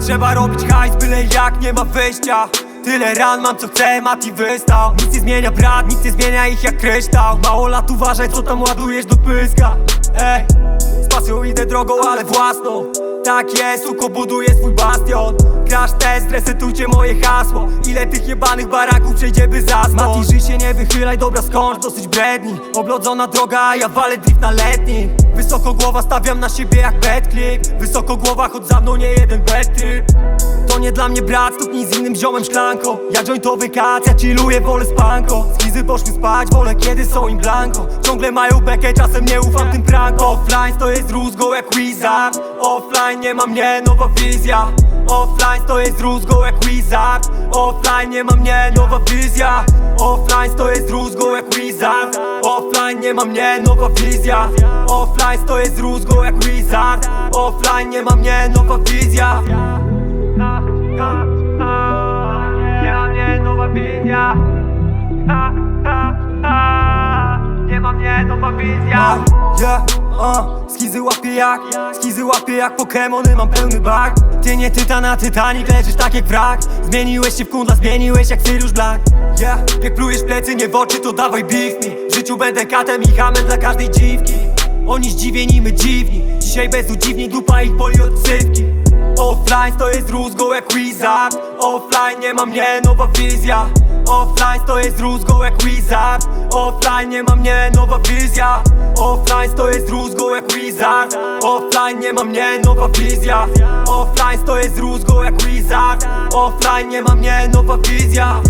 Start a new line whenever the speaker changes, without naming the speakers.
Trzeba robić hajs, byle jak nie ma wyjścia. Tyle ran mam co chcę, Mati wystał. Nic nie zmienia brat, nic nie zmienia ich jak kryształ. Mało lat uważaj co tam ładujesz do pyska. Ej, z pasją idę drogą, ale własną. Tak jest, suko buduje swój bastion. Crash test, resetujcie moje hasło. Ile tych jebanych baraków przejdzie by zasnąć? Mati, żyj się nie wychylaj, dobra skąd, dosyć bredni. Oblodzona droga, ja walę drift na letni Wysoko głowa stawiam na siebie jak betclick Wysoko głowa, choć za mną nie jeden bad to nie dla mnie brat, stuknij z innym ziomem szklanką Ja jointowy kac, ja chilluję, wolę spanko. Skizy poszły spać, wolę kiedy są im blanko. Ciągle mają bekę, czasem nie ufam tym prankom. Offline to jest rózgą jak wizard. Offline nie ma mnie, nowa wizja. Offline to jest rózgą jak wizard. Offline nie ma mnie, nowa wizja. Offline to jest rózgą jak wizard Nie ma mnie, nowa wizja Offline to jest rózgą jak wizard Offline nie ma mnie, nowa wizja. Nie ma mnie nowa wizja. Nie ma mnie nowa wizja uh, Skizy łapię jak, skizy łapię jak Pokemony Mam pełny bag. Ty nie tytan, a Titanic leżysz tak jak wrak. Zmieniłeś się w kundla, zmieniłeś jak Sirius Black. Yeah, jak plujesz plecy, nie w oczy, to dawaj beef me. W życiu będę katem i hamem dla każdej dziwki. Oni zdziwieni, my dziwni. Dzisiaj bez udziwni, dupa ich boli od sypki. Offline to jest rózgą jak wizard. Offline nie ma mnie, nowa wizja Offline to jest rózgą jak wizard. Offline nie ma mnie, nowa wizja. Offline to jest rózgą jak wizard. Offline nie ma mnie, nowa wizja. Offline to jest rózgą jak wizard. Offline nie ma mnie, nowa wizja